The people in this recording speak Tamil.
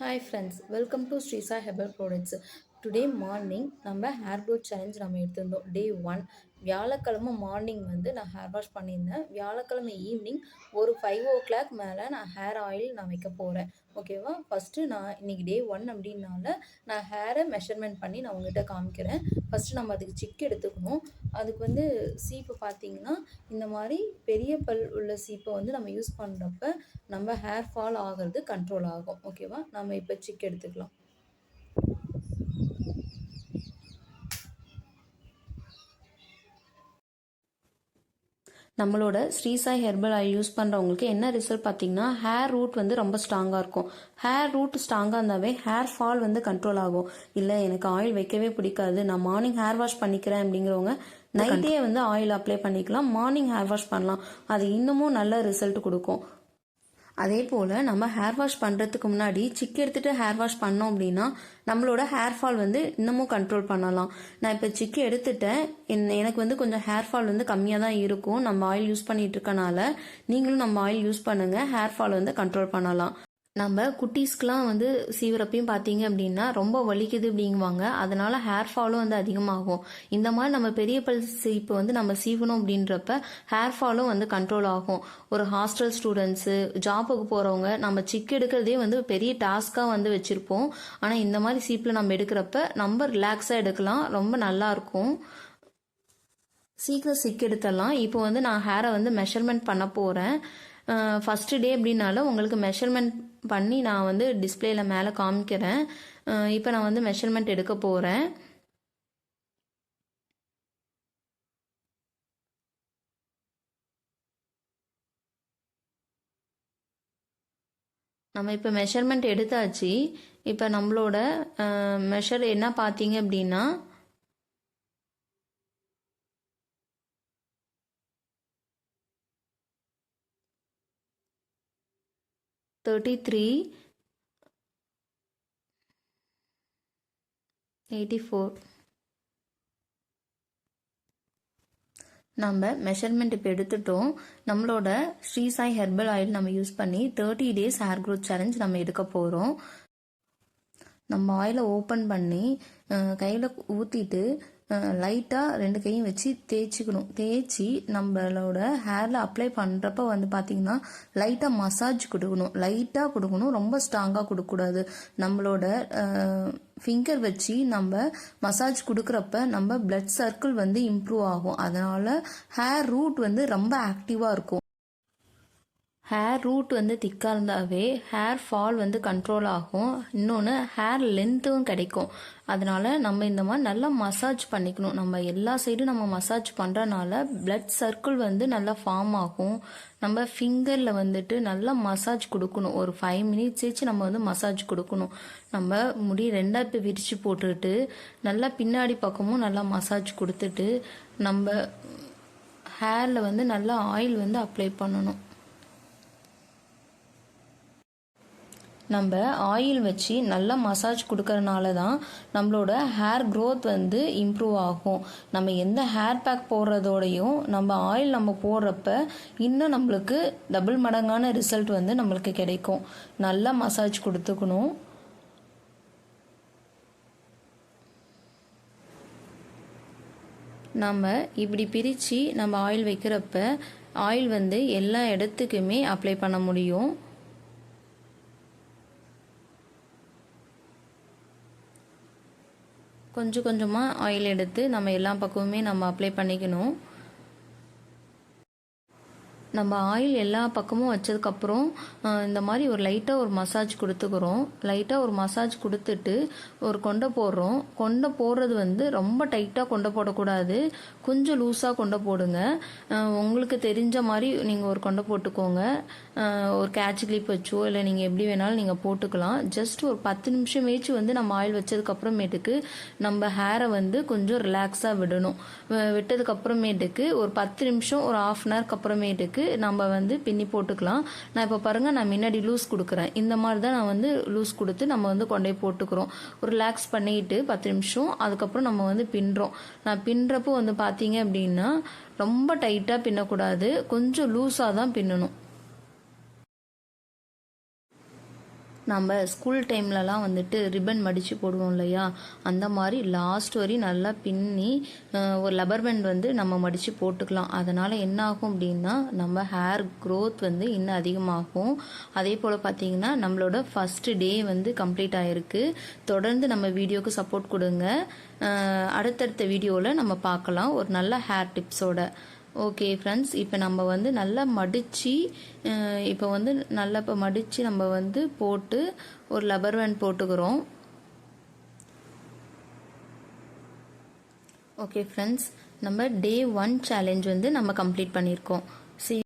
Hi friends welcome to Srisai herbal products today morning நம்ம ஹேர் க்ரோத் சேலஞ்ச் நம்ம எடுத்திருந்தோம். டே ஒன் வியாழக்கிழமை மார்னிங் வந்து நான் ஹேர் வாஷ் பண்ணியிருந்தேன். வியாழக்கிழமை ஈவினிங் ஒரு ஃபைவ் ஓ கிளாக் மேலே நான் ஹேர் ஆயில் நான் வைக்க போகிறேன் ஓகேவா ஃபஸ்ட்டு நான் இன்றைக்கி டே ஒன் அப்படின்னால நான் ஹேரை மெஷர்மெண்ட் பண்ணி நான் உங்கள்கிட்ட காமிக்கிறேன். ஃபஸ்ட்டு நம்ம அதுக்கு சிக் எடுத்துக்கணும். அதுக்கு வந்து சீப்பு பார்த்தீங்கன்னா இந்த மாதிரி பெரிய பல் உள்ள சீப்பை வந்து நம்ம யூஸ் பண்ணுறப்ப நம்ம ஹேர் ஃபால் ஆகிறது கண்ட்ரோல் ஆகும். ஓகேவா நம்ம இப்போ சிக் எடுத்துக்கலாம். நம்மளோட ஸ்ரீசாய் ஹெர்பல் ஆயில் யூஸ் பண்ணுறவங்களுக்கு என்ன ரிசல்ட் பார்த்தீங்கன்னா ஹேர் ரூட் வந்து ரொம்ப ஸ்ட்ராங்காக இருக்கும். ஹேர் ரூட் ஸ்ட்ராங்காக இருந்தாவே ஹேர் ஃபால் வந்து கண்ட்ரோல் ஆகும். இல்லை எனக்கு ஆயில் வைக்கவே பிடிக்காது. நான் மார்னிங் ஹேர் வாஷ் பண்ணிக்கிறேன் அப்படிங்கிறவங்க நைட்டே வந்து ஆயில் அப்ளை பண்ணிக்கலாம். மார்னிங் ஹேர் வாஷ் பண்ணலாம். அது இன்னமும் நல்ல ரிசல்ட் கொடுக்கும். அதே போல் நம்ம ஹேர் வாஷ் பண்ணுறதுக்கு முன்னாடி சிக் எடுத்துகிட்டு ஹேர் வாஷ் பண்ணோம் அப்படின்னா நம்மளோட ஹேர் ஃபால் வந்து இன்னமும் கண்ட்ரோல் பண்ணலாம். நான் இப்போ சிக்கு எடுத்துட்டேன். எனக்கு வந்து கொஞ்சம் ஹேர் ஃபால் வந்து கம்மியாக தான் இருக்கும். நம்ம ஆயில் யூஸ் பண்ணிட்டு இருக்கனால நீங்களும் நம்ம ஆயில் யூஸ் பண்ணுங்கள் ஹேர் ஃபால் வந்து கண்ட்ரோல் பண்ணலாம். நம்ம குட்டீஸ்க்கெலாம் வந்து சீவிரப்பையும் பார்த்தீங்க அப்படின்னா ரொம்ப வலிக்குது அப்படிங்குவாங்க. அதனால ஹேர் ஃபாலும் வந்து அதிகமாகும். இந்த மாதிரி நம்ம பெரிய பல் சீப்பு வந்து நம்ம சீவணும் அப்படின்றப்ப ஹேர் ஃபாலும் வந்து கண்ட்ரோல் ஆகும். ஒரு ஹாஸ்டல் ஸ்டூடெண்ட்ஸு ஜாப்புக்கு போகிறவங்க நம்ம சிக் எடுக்கிறதே வந்து பெரிய டாஸ்க்காக வந்து வச்சுருப்போம். ஆனால் இந்த மாதிரி சீப்பில் நம்ம எடுக்கிறப்ப நம்ம ரிலாக்ஸாக எடுக்கலாம். ரொம்ப நல்லாயிருக்கும் சீக்கிரம் சிக் எடுத்துடலாம். இப்போ வந்து நான் ஹேரை வந்து மெஷர்மெண்ட் பண்ண போகிறேன் ஃபஸ்ட்டு டே அப்படின்னாலும் உங்களுக்கு மெஷர்மெண்ட் பண்ணி நான் வந்து டிஸ்பிளேயில் மேலே காமிக்கிறேன். இப்போ நான் வந்து மெஷர்மெண்ட் எடுக்க போகிறேன் நம்ம இப்போ மெஷர்மெண்ட் எடுத்தாச்சு. இப்போ நம்மளோட மெஷர் என்ன பார்த்தீங்க அப்படின்னா தேர்ட்டி த்ரீ எயிட்டி ஃபோர் நம்ம மெஷர்மெண்ட் இப்போ எடுத்துட்டோம். நம்மளோட ஸ்ரீசாய் ஹெர்பல் ஆயில் நம்ம யூஸ் பண்ணி thirty days hair growth challenge நம்ம எடுக்க போகிறோம் நம்ம ஆயிலை ஓப்பன் பண்ணி கையில் ஊற்றிட்டு லைட்டாக ரெண்டு கையும் வச்சு தேய்ச்சிக்கணும். தேய்ச்சி நம்மளோட ஹேரில் அப்ளை பண்ணுறப்ப வந்து பார்த்திங்கன்னா லைட்டாக மசாஜ் கொடுக்கணும். லைட்டாக கொடுக்கணும். ரொம்ப ஸ்ட்ராங்காக கொடுக்கக்கூடாது. நம்மளோட ஃபிங்கர் வச்சு நம்ம மசாஜ் கொடுக்குறப்ப நம்ம பிளட் சர்க்கிள் வந்து இம்ப்ரூவ் ஆகும். அதனால் ஹேர் ரூட் வந்து ரொம்ப ஆக்டிவாக இருக்கும். ஹேர் ரூட் வந்து திக்காக இருந்தாவே ஹேர் ஃபால் வந்து கண்ட்ரோல் ஆகும். இன்னொன்று ஹேர் லென்த்தும் கிடைக்கும். அதனால் நம்ம இந்த மாதிரி நல்லா மசாஜ் பண்ணிக்கணும். நம்ம எல்லா சைடும் நம்ம மசாஜ் பண்ணுறனால பிளட் சர்க்கிள் வந்து நல்லா ஃபார்ம் ஆகும். நம்ம ஃபிங்கரில் வந்துட்டு நல்லா மசாஜ் கொடுக்கணும். ஒரு ஃபைவ் மினிட்ஸ் நம்ம வந்து மசாஜ் கொடுக்கணும். நம்ம முடி ரெண்டாக இப்போ விரித்து போட்டுட்டு நல்லா பின்னாடி பக்கமும் நல்லா மசாஜ் கொடுத்துட்டு நம்ம ஹேரில் வந்து நல்லா ஆயில் வந்து அப்ளை பண்ணணும். நம்ம ஆயில் வச்சு நல்லா மசாஜ் கொடுக்கறனால தான் நம்மளோட ஹேர் க்ரோத் வந்து இம்ப்ரூவ் ஆகும். நம்ம எந்த ஹேர் பேக் போடுறதோடையும் நம்ம ஆயில் நம்ம போடுறப்ப இன்னும் நம்மளுக்கு டபுள் மடங்கான ரிசல்ட் வந்து நம்மளுக்கு கிடைக்கும். நல்லா மசாஜ் கொடுத்துக்கணும். நம்ம இப்படி பிரித்து நம்ம ஆயில் வைக்கிறப்ப ஆயில் வந்து எல்லா இடத்துக்குமே அப்ளை பண்ண முடியும். கொஞ்சம் கொஞ்சமாக ஆயில் எடுத்து நம்ம எல்லா பக்கமுமே நம்ம அப்ளை பண்ணிக்கணும். நம்ம ஆயில் எல்லா பக்கமும் வச்சதுக்கப்புறம் இந்த மாதிரி ஒரு லைட்டாக ஒரு மசாஜ் கொடுத்துக்கிறோம். லைட்டாக ஒரு மசாஜ் கொடுத்துட்டு ஒரு கொண்டை போடுறோம். கொண்டை போடுறது வந்து ரொம்ப டைட்டாக கொண்டை போடக்கூடாது. கொஞ்சம் லூஸாக கொண்டை போடுங்க. உங்களுக்கு தெரிஞ்ச மாதிரி நீங்கள் ஒரு கொண்டை போட்டுக்கோங்க. ஒரு கேட்ச் கிளிப் வச்சோ இல்லை நீங்கள் எப்படி வேணாலும் நீங்கள் போட்டுக்கலாம். ஜஸ்ட் ஒரு பத்து நிமிஷமேச்சு வந்து நம்ம ஆயில் வச்சதுக்கப்புறமேட்டுக்கு நம்ம ஹேரை வந்து கொஞ்சம் ரிலாக்ஸாக விடணும். விட்டதுக்கப்புறமேட்டுக்கு ஒரு பத்து நிமிஷம் ஒரு ஆஃப் அன் ஹவர்க்கு அப்புறமேட்டுக்கு நம்ம வந்து பின்னி போட்டுக்கலாம். நான் இப்போ பாருங்கள் நான் முன்னாடி லூஸ் கொடுக்குறேன். இந்த மாதிரி தான் நான் வந்து லூஸ் கொடுத்து நம்ம வந்து கொண்டே போட்டுக்கிறோம். ஒரு ரிலாக்ஸ் பண்ணிட்டு பத்து நிமிஷம் அதுக்கப்புறம் நம்ம வந்து பின்னுறோம் நான் பின்னுறப்போ வந்து பார்த்தீங்க அப்படின்னா ரொம்ப டைட்டாக பின்னக்கூடாது. கொஞ்சம் லூஸாக தான் பின்னணும். நம்ம ஸ்கூல் டைம்லலாம் வந்துட்டு ரிப்பன் மடித்து போடுவோம் இல்லையா? அந்த மாதிரி லாஸ்ட் வரி நல்லா பின்னி ஒரு லப்பர் பேண்ட் வந்து நம்ம மடித்து போட்டுக்கலாம். அதனால் என்ன ஆகும் அப்படின்னா நம்ம ஹேர் க்ரோத் வந்து இன்னும் அதிகமாகும். அதே போல் பார்த்தீங்கன்னா நம்மளோட ஃபஸ்ட்டு டே வந்து கம்ப்ளீட் ஆகிருக்கு தொடர்ந்து நம்ம வீடியோக்கு சப்போர்ட் கொடுங்க. அடுத்தடுத்த வீடியோவில் நம்ம பார்க்கலாம். ஒரு நல்ல ஹேர் டிப்ஸோட ஓகே ஃப்ரெண்ட்ஸ் இப்போ நம்ம வந்து நல்லா மடித்து இப்போ வந்து நல்லா இப்போ மடித்து நம்ம வந்து போட்டு ஒரு லப்பர் பேண்ட் போட்டுக்கிறோம். ஓகே ஃப்ரெண்ட்ஸ் நம்ம டே ஒன் சேலஞ்ச் வந்து நம்ம கம்ப்ளீட் பண்ணியிருக்கோம். சி